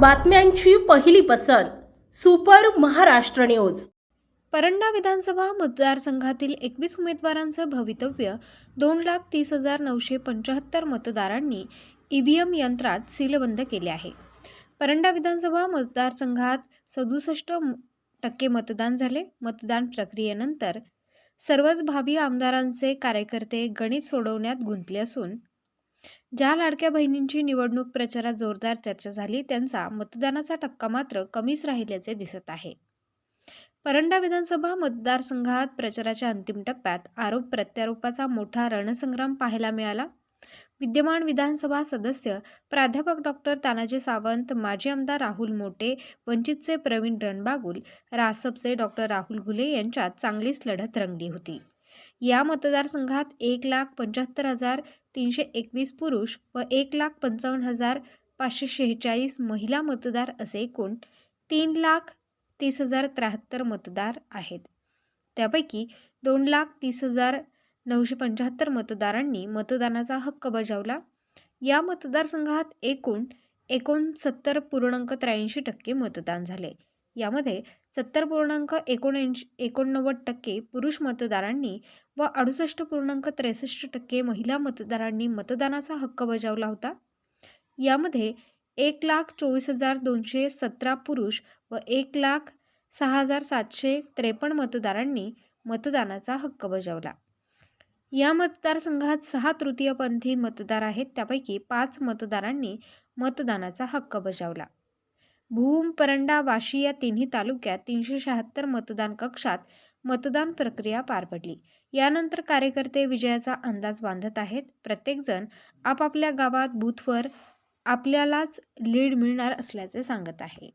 बातम्यांची पहिली पसंत सुपर महाराष्ट्र न्यूज. परंडा विधानसभा मतदारसंघातील एकवीस उमेदवारांचं भवितव्य दोन लाख तीस हजार नऊशे पंच्याहत्तर मतदारांनी ई व्ही एम यंत्रात सीलबंद केले आहे. परंडा विधानसभा मतदारसंघात सदुसष्ट टक्के मतदान झाले. मतदान प्रक्रियेनंतर सर्वच भावी आमदारांचे कार्यकर्ते गणित सोडवण्यात गुंतले असून ज्या लाडक्या बहिणींची निवडणूक प्रचारात जोरदार चर्चा झाली त्यांचा मतदानाचा टक्का मात्र कमीच राहिल्याचे दिसत आहे. परंडा विधानसभा मतदारसंघात प्रचाराच्या अंतिम टप्प्यात आरोप प्रत्यारोपाचा मोठा रणसंग्राम पाहायला मिळाला. विद्यमान विधानसभा सदस्य प्राध्यापक डॉक्टर तानाजी सावंत माजी आमदार राहुल मोटे वंचितचे प्रवीण रणबागुल रासपचे डॉक्टर राहुल घुले यांच्यात चांगलीच लढत रंगली होती. या मतदारसंघात एक लाख पंच्याहत्तर हजार तीनशे एकवीस पुरुष व एक लाख पंचावन्न हजार पाचशे शेहेचाळीस महिला मतदार असे एकूण तीन लाख तीस हजार त्र्याहत्तर मतदार आहेत. त्यापैकी दोन लाख तीस हजार नऊशे पंच्याहत्तर मतदारांनी मतदानाचा हक्क बजावला. या मतदारसंघात एकूण एकोणसत्तर पूर्णांक त्र्याऐंशी टक्के मतदान झाले. यामध्ये सत्तर पूर्णांक एकोणऐंशी एकोणनव्वद टक्के पुरुष मतदारांनी व अडुसष्ट पूर्णांक त्रेसष्ट टक्के महिला मतदारांनी मतदानाचा हक्क बजावला होता. यामध्ये एक लाख चोवीस हजार दोनशे सतरा पुरुष व एक लाख सहा हजार सातशे त्रेपन्न मतदारांनी मतदानाचा हक्क बजावला. या मतदारसंघात सहा तृतीयपंथी मतदार आहेत त्यापैकी पाच मतदारांनी मतदानाचा हक्क बजावला. भूम परंडा वाशी या तिन्ही तालुक्यात तीनशे शहात्तर मतदान कक्षात मतदान प्रक्रिया पार पडली. यानंतर कार्यकर्ते विजयाचा अंदाज बांधत आहेत. प्रत्येकजण आपापल्या गावात बूथवर आपल्यालाच लीड मिळणार असल्याचे सांगत आहे.